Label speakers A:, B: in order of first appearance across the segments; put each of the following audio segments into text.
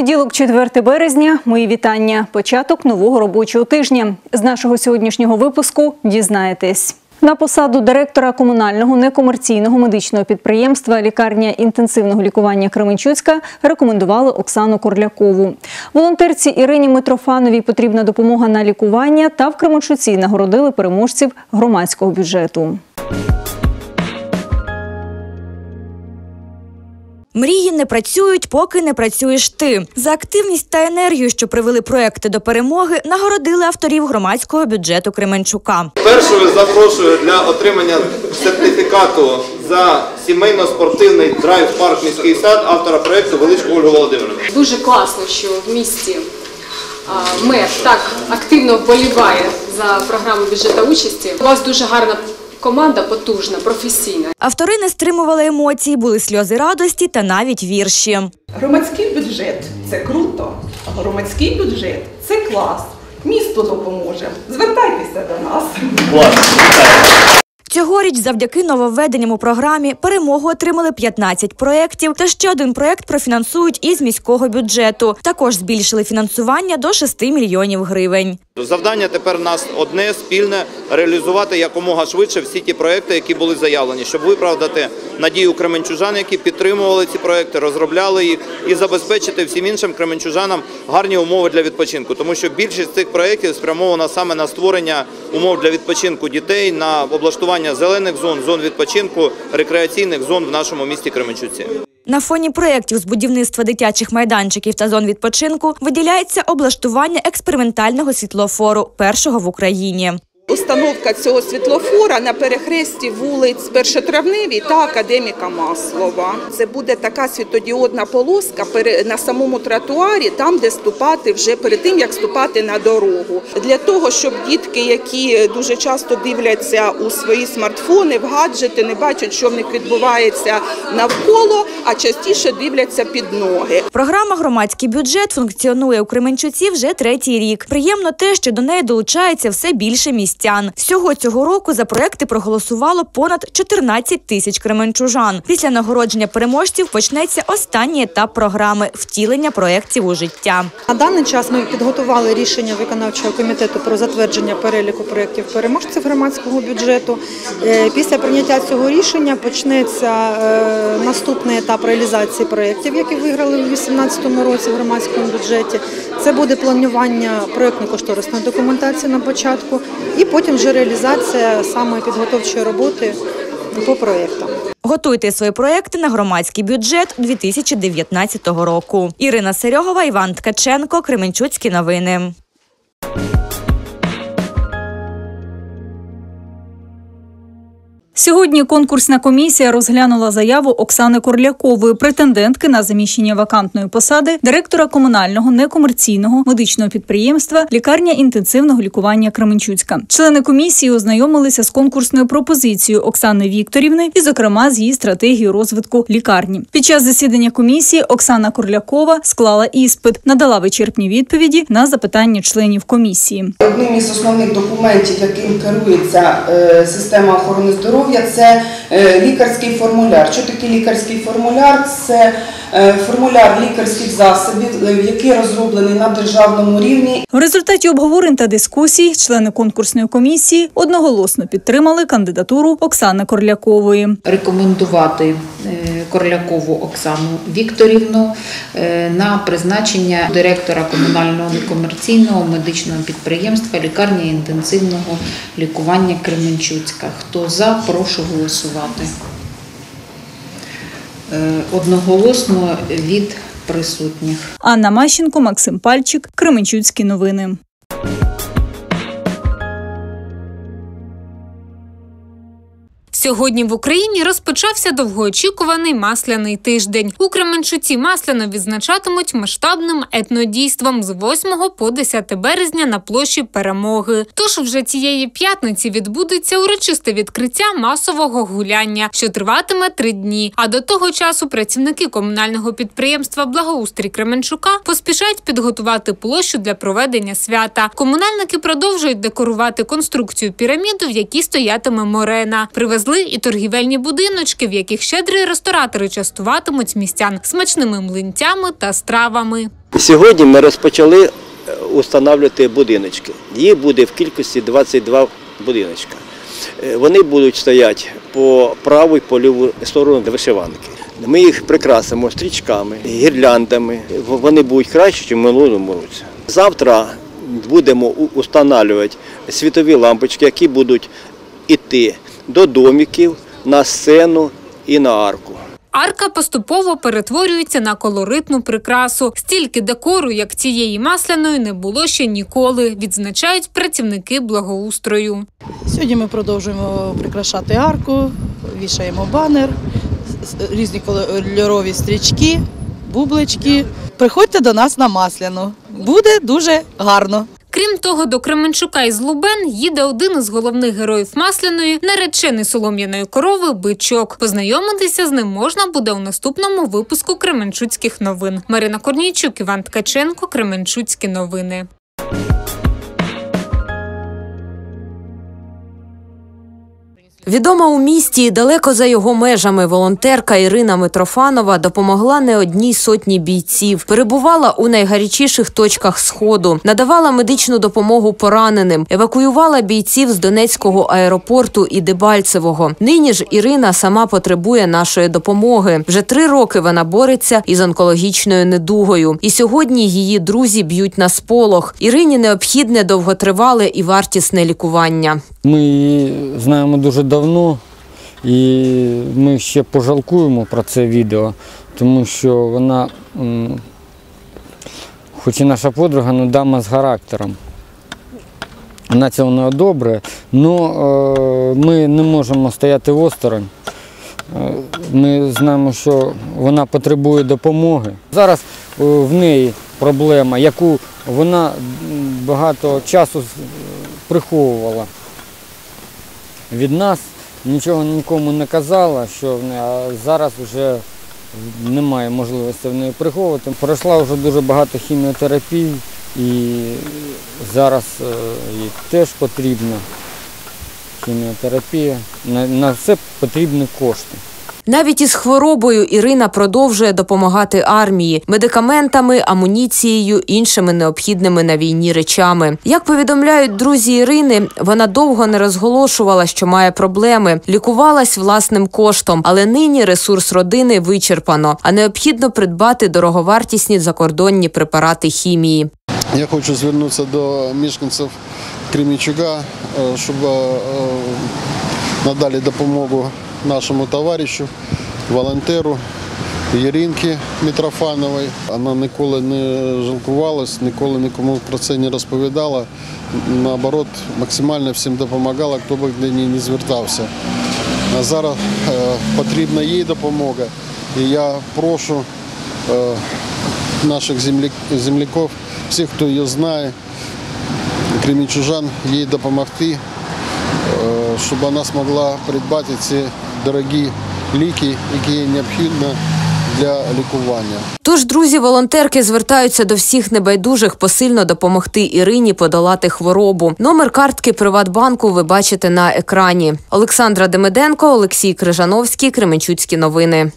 A: Понеділок, 4 березня. Мої вітання. Початок нового робочого тижня. З нашого сьогоднішнього випуску дізнаєтесь. На посаду директора комунального некомерційного медичного підприємства Лікарня інтенсивного лікування Кременчуцька рекомендували Оксану Корлякову. Волонтерці Ірині Митрофановій потрібна допомога на лікування та в Кременчуці нагородили переможців громадського бюджету.
B: Мрії не працюють, поки не працюєш ти. За активність та енергію, що привели проекти до перемоги, нагородили авторів громадського бюджету Кременчука.
C: Першою запрошую для отримання сертифікату за сімейно-спортивний драйв парк міський сад автора проекту Величко Ольгу Володимирівну.
D: Дуже класно, що в місті мер так активно вболіває за програму бюджету участі. У вас дуже гарна команда, потужна, професійна.
B: Автори не стримували емоцій, були сльози радості та навіть вірші.
E: Громадський бюджет це круто. Громадський бюджет це клас. Місто допоможе. Звертайтеся до нас.
B: Цьогоріч, завдяки нововведенням у програмі, перемогу отримали 15 проєктів, та ще один проєкт профінансують із міського бюджету. Також збільшили фінансування до 6 мільйонів гривень.
C: Завдання тепер у нас одне спільне реалізувати якомога швидше всі ті проекти, які були заявлені, щоб виправдати надію кременчужан, які підтримували ці проекти, розробляли їх і забезпечити всім іншим кременчужанам гарні умови для відпочинку. Тому що більшість цих проєктів спрямована саме на створення умов для відпочинку дітей, на облаштування зелених зон, зон відпочинку, рекреаційних зон в нашому місті Кременчуці.
B: На фоні проєктів з будівництва дитячих майданчиків та зон відпочинку виділяється облаштування експериментального світлофору, першого в Україні.
E: Установка цього світлофора на перехресті вулиць Першотравневій та Академіка Маслова. Це буде така світодіодна полоска на самому тротуарі, там де ступати вже перед тим, як ступати на дорогу. Для того, щоб дітки, які дуже часто дивляться у свої смартфони, в гаджети, не бачать, що в них відбувається навколо, а частіше дивляться під ноги.
B: Програма Громадський бюджет функціонує у Кременчуці вже третій рік. Приємно те, що до неї долучається все більше містян. Всього цього року за проекти проголосувало понад 14 тисяч кременчужан. Після нагородження переможців почнеться останній етап програми втілення проєктів у життя.
F: На даний час ми підготували рішення виконавчого комітету про затвердження переліку проєктів переможців громадського бюджету. Е, Після прийняття цього рішення почнеться е, наступний етап реалізації проєктів, які виграли у 2018 році в громадському бюджеті. Це буде планування проєктно-кошторисної документації на початку, і потім вже реалізація саме підготовчої роботи по проєктам.
B: Готуйте свої проекти на громадський бюджет 2019 року. Ірина Серегова, Іван Ткаченко, Кременчуцькі новини.
A: Сьогодні конкурсна комісія розглянула заяву Оксани Корлякової, претендентки на заміщення вакантної посади директора комунального некомерційного медичного підприємства Лікарня інтенсивного лікування Кременчуцька. Члени комісії ознайомилися з конкурсною пропозицією Оксани Вікторівни і, зокрема, з її стратегією розвитку лікарні. Під час засідання комісії Оксана Корлякова склала іспит, надала вичерпні відповіді на запитання членів комісії.
G: Одним із основних документів, яким керується е, система охорони здоров'я, це е, лікарський формуляр. Що таке лікарський формуляр? Це формуляр лікарських засобів, е, який розроблений на державному рівні
A: В результаті обговорень та дискусій члени конкурсної комісії одноголосно підтримали кандидатуру Оксани Корлякової.
H: рекомендувати е, Корлякову Оксану Вікторівну е, на призначення директора комунального некомерційного медичного підприємства лікарня інтенсивного лікування Кременчуцька. Хто за, прошу голосувати. Е, Одноголосно від присутніх.
A: Анна Мащенко, Максим Пальчик, Кременчуцькі новини.
I: Сьогодні в Україні розпочався довгоочікуваний масляний тиждень. У Кременчуці масляно відзначатимуть масштабним етнодійством з 8 по 10 березня на площі Перемоги. Тож вже цієї п'ятниці відбудеться урочисте відкриття масового гуляння, що триватиме три дні. А до того часу працівники комунального підприємства Благоустрій Кременчука поспішають підготувати площу для проведення свята. Комунальники продовжують декорувати конструкцію піраміду, в якій стоятиме морена. Привезли привезли і торгівельні будиночки, в яких щедрі ресторатори частуватимуть містян смачними млинцями та стравами.
J: Сьогодні ми розпочали е, установлювати будиночки. Їх буде в кількості 22 будиночка. Е, Вони будуть стояти по праву і по ліву сторону вишиванки. Ми їх прикрасимо стрічками, гірляндами. Вони будуть краще, ніж минулому році. Завтра будемо установлювати світові лампочки, які будуть йти до домиків, на сцену і на арку.
I: Арка поступово перетворюється на колоритну прикрасу. Стільки декору, як цієї масляної, не було ще ніколи, відзначають працівники благоустрою.
K: Сьогодні ми продовжуємо прикрашати арку, вішаємо банер, різні кольорові стрічки, бублички. Приходьте до нас на масляну. Буде дуже гарно.
I: Крім того, до Кременчука із Лубен їде один із головних героїв масляної, наречений солом'яної корови бичок. Познайомитися з ним можна буде у наступному випуску Кременчуцьких новин. Марина Корнійчук, Іван Ткаченко, Кременчуцькі новини.
L: Відома у місті і далеко за його межами волонтерка Ірина Митрофанова допомогла не одній сотні бійців. Перебувала у найгарячіших точках сходу, надавала медичну допомогу пораненим, евакуювала бійців з Донецького аеропорту і Дебальцевого. Нині ж Ірина сама потребує нашої допомоги. Вже три роки вона бореться із онкологічною недугою. І сьогодні її друзі б'ють на сполох. Ірині необхідне довготривале і вартісне лікування.
M: Ми знаємо дуже давно, і ми ще пожалкуємо про це відео, тому що вона, хоч і наша подруга, але дама з характером. Вона цього не одобрює, але ми не можемо стояти осторонь. Е, Ми знаємо, що вона потребує допомоги. Зараз е, в неї проблема, яку вона багато часу приховувала від нас, нічого нікому не казала, що зараз вже немає можливості в неї приховувати. Пройшла вже дуже багато хіміотерапій і зараз е, їй теж потрібна хіміотерапія. На все потрібні кошти.
L: Навіть із хворобою Ірина продовжує допомагати армії медикаментами, амуніцією, іншими необхідними на війні речами. Як повідомляють друзі Ірини, вона довго не розголошувала, що має проблеми, лікувалась власним коштом, але нині ресурс родини вичерпано, а необхідно придбати дороговартісні закордонні препарати хімії.
N: Я хочу звернутися до мешканців Кремічука, е, щоб е, е, надали допомогу нашому товаришу, волонтеру Іринки Митрофанової. Вона ніколи не жалкувалась, ніколи нікому про це не розповідала. Наоборот, максимально всім допомагала, хто б до неї не звертався. А зараз е, потрібна їй допомога. І я прошу е, наших земляків, всіх, хто її знає, кремічужан, їй допомогти, е, щоб вона змогла придбати ці дорогі ліки, які необхідні для лікування.
L: Тож друзі волонтерки звертаються до всіх небайдужих посильно допомогти Ірині подолати хворобу. Номер картки Приватбанку ви бачите на екрані. Олександра Демиденко, Олексій Крижановський, Кременчуцькі новини.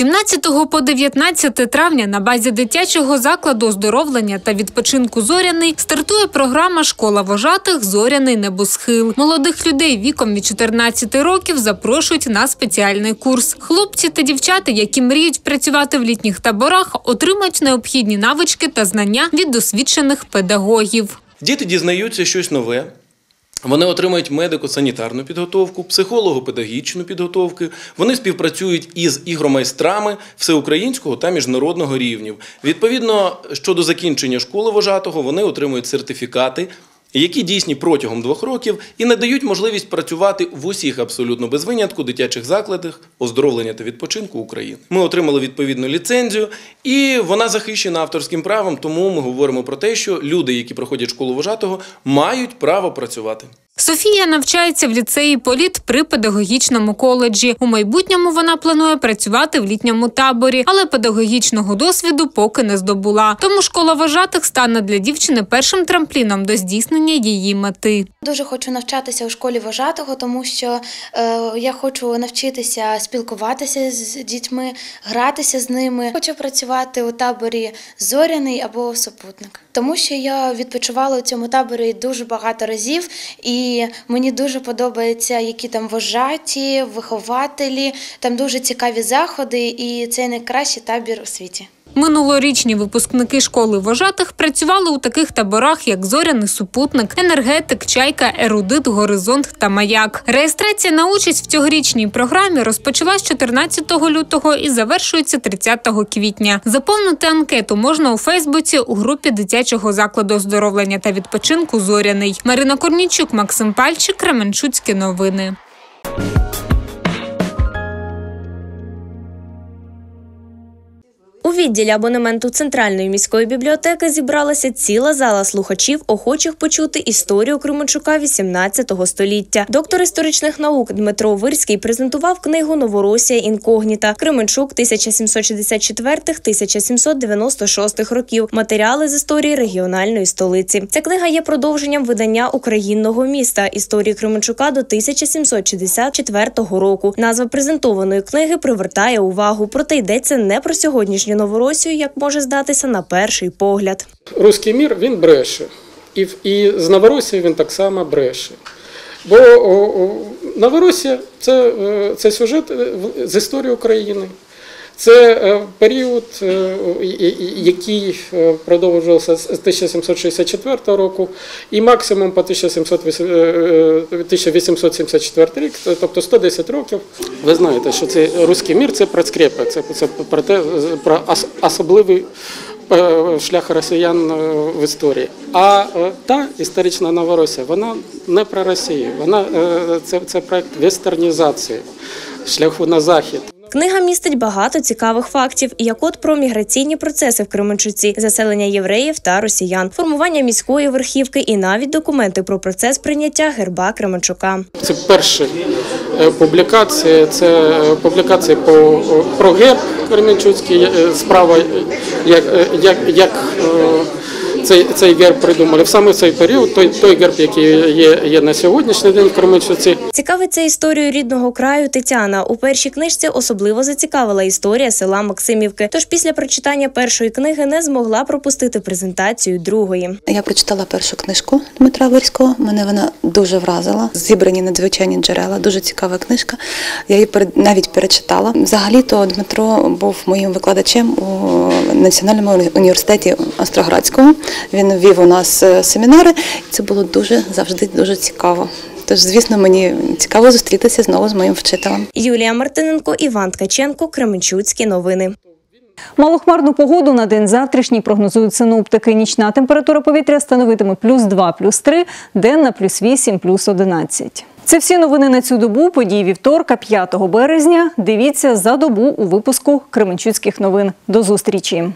I: 17 по 19 травня на базі дитячого закладу оздоровлення та відпочинку Зоряний стартує програма Школа вожатих Зоряний небосхил. Молодих людей віком від 14 років запрошують на спеціальний курс. Хлопці та дівчата, які мріють працювати в літніх таборах, отримають необхідні навички та знання від досвідчених педагогів.
O: Діти дізнаються щось нове. Вони отримують медико-санітарну підготовку, психолого-педагогічну підготовку. Вони співпрацюють із ігромайстрами всеукраїнського та міжнародного рівнів. Відповідно, щодо закінчення школи вожатого, вони отримують сертифікати, які дійсні протягом двох років і надають можливість працювати в усіх абсолютно без винятку дитячих закладах оздоровлення та відпочинку України. Ми отримали відповідну ліцензію, і вона захищена авторським правом. Тому ми говоримо про те, що люди, які проходять школу вожатого, мають право працювати.
I: Софія навчається в ліцеї Політ при педагогічному коледжі. У майбутньому вона планує працювати в літньому таборі, але педагогічного досвіду поки не здобула. Тому школа вожатих стане для дівчини першим трампліном до здійснення її мети.
P: Дуже хочу навчатися у школі вожатого, тому що е, я хочу навчитися спілкуватися з дітьми, гратися з ними. Хочу працювати у таборі зоряний або супутник, тому що я відпочивала у цьому таборі дуже багато разів, і мені дуже подобається, які там вожаті, вихователі. Там дуже цікаві заходи, і це найкращий табір у світі.
I: Минулорічні випускники школи вожатих працювали у таких таборах, як зоряний супутник, енергетик, чайка, ерудит, горизонт та маяк. Реєстрація на участь в цьогорічній програмі розпочалась 14 лютого і завершується 30 квітня. Заповнити анкету можна у Фейсбуці у групі дитячого закладу оздоровлення та відпочинку Зоряний. Марина Корнічук, Максим Пальчик, Кременчуцькі новини.
Q: У відділі абонементу Центральної міської бібліотеки зібралася ціла зала слухачів, охочих почути історію Кременчука 18 століття. Доктор історичних наук Дмитро Вирський презентував книгу Новоросія інкогніта Кременчук 1764-1796 років. Матеріали з історії регіональної столиці. Ця книга є продовженням видання українного міста історії Кременчука до 1764 року. Назва презентованої книги привертає увагу, проте йдеться не про сьогоднішню Новоросію, як може здатися на перший погляд.
R: Руський мір він бреше. І, і з Новоросією він так само бреше. Бо Новоросія це, е, це сюжет е, з історії України. Це е, період, е, який е, продовжувався з 1764 року і максимум по 1708 е, е, 1874 рік, тобто 110 років. Ви знаєте, що цей руський мір це про це, це про те, про особливий шлях росіян в історії. А та історична Новоросія, вона не про Росію, вона це, це проект вестернізації шляху на захід.
Q: Книга містить багато цікавих фактів, як от про міграційні процеси в Кременчуці, заселення євреїв та росіян, формування міської верхівки і навіть документи про процес прийняття герба Кременчука.
R: Це перші е, публікації, це е, публікації по, про герб Кременчуцький, е, справа, як, як, як цей, цей герб придумали. В саме цей період, той, той герб, який є, є на сьогоднішній день в Кременчуці,
Q: Цікавиться історією рідного краю Тетяна. У першій книжці особливо зацікавила історія села Максимівки. Тож після прочитання першої книги не змогла пропустити презентацію другої.
S: Я прочитала першу книжку Дмитра Вирського. Мене вона дуже вразила. Зібрані надзвичайні джерела, дуже цікава книжка. Я її навіть перечитала. Взагалі-то Дмитро був моїм викладачем у Національному університеті Остроградського. Він вів у нас е, семінари, і це було дуже завжди дуже цікаво. Тож, звісно, мені цікаво зустрітися знову з моїм вчителем.
Q: Юлія Мартиненко, Іван Ткаченко, Кременчуцькі новини.
A: Малохмарну погоду на день завтрашній прогнозують синоптики. Нічна температура повітря становитиме плюс 2, плюс 3, денна плюс 8, плюс 11. Це всі новини на цю добу. Події вівторка, 5 березня. Дивіться за добу у випуску Кременчуцьких новин. До зустрічі.